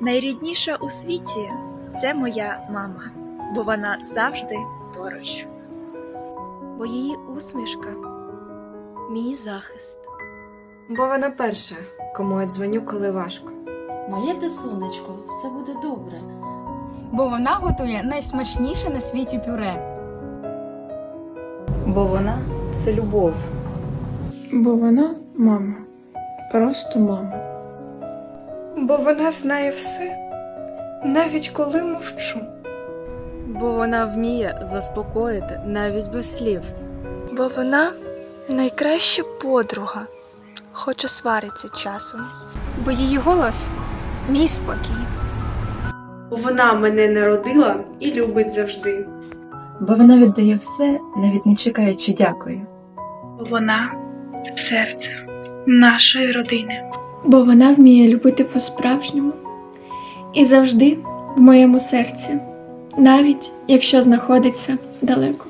Найрідніша у світі це моя мама, бо вона завжди поруч. бо її усмішка мій захист. Бо вона перша, кому я дзвоню, коли важко. Моє ти сонечко, все буде добре. бо вона готує найсмачніше на світі пюре. Бо вона це любов. Бо вона мама, просто мама. Бо вона знає все, навіть коли мовчу. Бо вона вміє заспокоїти навіть без слів. Бо вона найкраща подруга, хоч і свариться часом. бо її голос мій спокій. Вона мене народила і любить завжди. Бо вона віддає все, навіть не чекаючи дякую. Бо вона серце нашої родини. Бо вона вміє любити по-справжньому і завжди в моєму серці, навіть якщо знаходиться далеко.